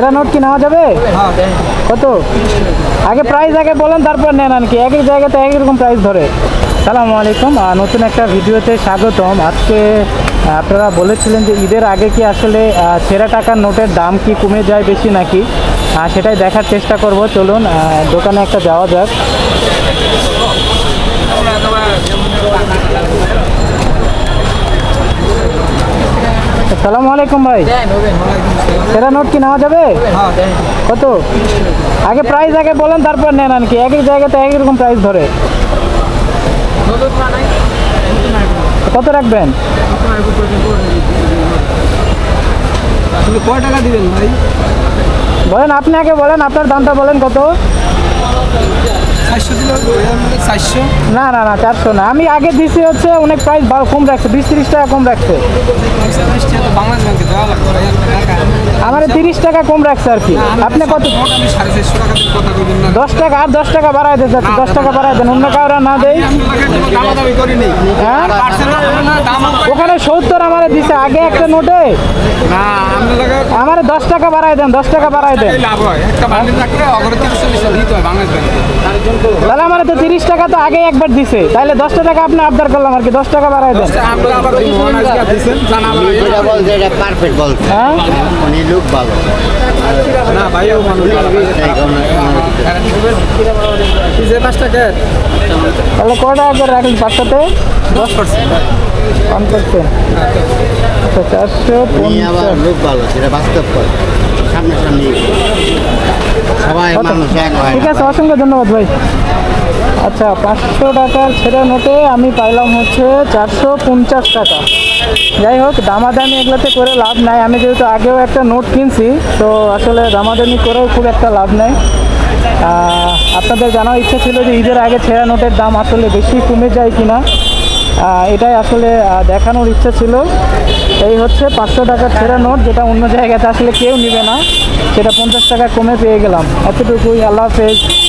সেরা নোট কি নেওয়া যাবে? কত? আগে প্রাইস আগে বলেন তারপর নেন আর কি। এক এক জায়গাতে এক এক রকম প্রাইস ধরে। সালামু আলাইকুম। নতুন একটা ভিডিওতে স্বাগতম। আজকে আপনারা বলেছিলেন যে ঈদের আগে কি আসলে সেরা টাকার নোটের দাম কি কমে যায় বেশি নাকি? সেটাই দেখার চেষ্টা করব। চলুন দোকানে একটা যাওয়া যাক। সালামু আলাইকুম ভাই। সেরা নোট কি নেওয়া যাবে? কত? আগে প্রাইস আগে বলেন তারপর নেন আর কি। এক এক জায়গাতে এক রকম প্রাইস ধরে। কত রাখবেন? কয় টাকা দিবেন ভাই? বলেন আপনি আগে বলেন আপনার দামটা বলেন কত? না না না চারশো না। আমি আগে দিছি হচ্ছে অনেক প্রাইস কম রাখছে বিশ তিরিশ টাকা কম রাখছে। আমার তিরিশ টাকা কম রাখছে আর কি। আপনি কত দিয়ে দশ টাকা আর দশ টাকা বাড়াই দেন দশ টাকা বাড়াই দেন। অন্য কাউরা না করি নেই হ্যাঁ? ওখানে সত্তর আমার দিছে আগে একটা নোটে। আমার দশ টাকা বাড়াই দেন দশ টাকা বাড়াই দেন। হয়। হয় তাহলে আমার তো তিরিশ টাকা তো আগে একবার দিছে। তাহলে দশটা টাকা আপনি আবদার করলাম আর কি দশ টাকা বাড়াই দেন। হ্যাঁ উনি লোক ভালো। না ভাইও মানুষ তাই কোনো- যে পাঁচ টাকা তাহলে কটা টাকা করে রাখলেন পাঁচটাতে? দশ পার্সেন্ট। ওয়ান পার্সেন্ট আচ্ছা চারশো আবার লোক ভালো সেটা বাস্তব করে। সামনাসামনি সবাই মানুষ এক হয় ঠিক আছে অসংখ্য ধন্যবাদ ভাই। আচ্ছা পাঁচশো টাকার ছেঁড়া নোটে আমি পাইলাম হচ্ছে চারশো পঞ্চাশ টাকা। যাই হোক দামাদামি এগুলোতে করে লাভ নাই। আমি যেহেতু আগেও একটা নোট কিনছি তো আসলে দামাদামি করেও খুব একটা লাভ নাই। আপনাদের জানার ইচ্ছা ছিল যে ঈদের আগে ছেঁড়া নোটের দাম আসলে বেশি কমে যায় কিনা। এটাই আসলে দেখানোর ইচ্ছা ছিল। এই হচ্ছে পাঁচশো টাকার ছেঁড়া নোট, যেটা অন্য জায়গাতে আসলে কেউ নেবে না। সেটা পঞ্চাশ টাকা কমে পেয়ে গেলাম। এতটুকুই, আল্লাহ হাফেজ।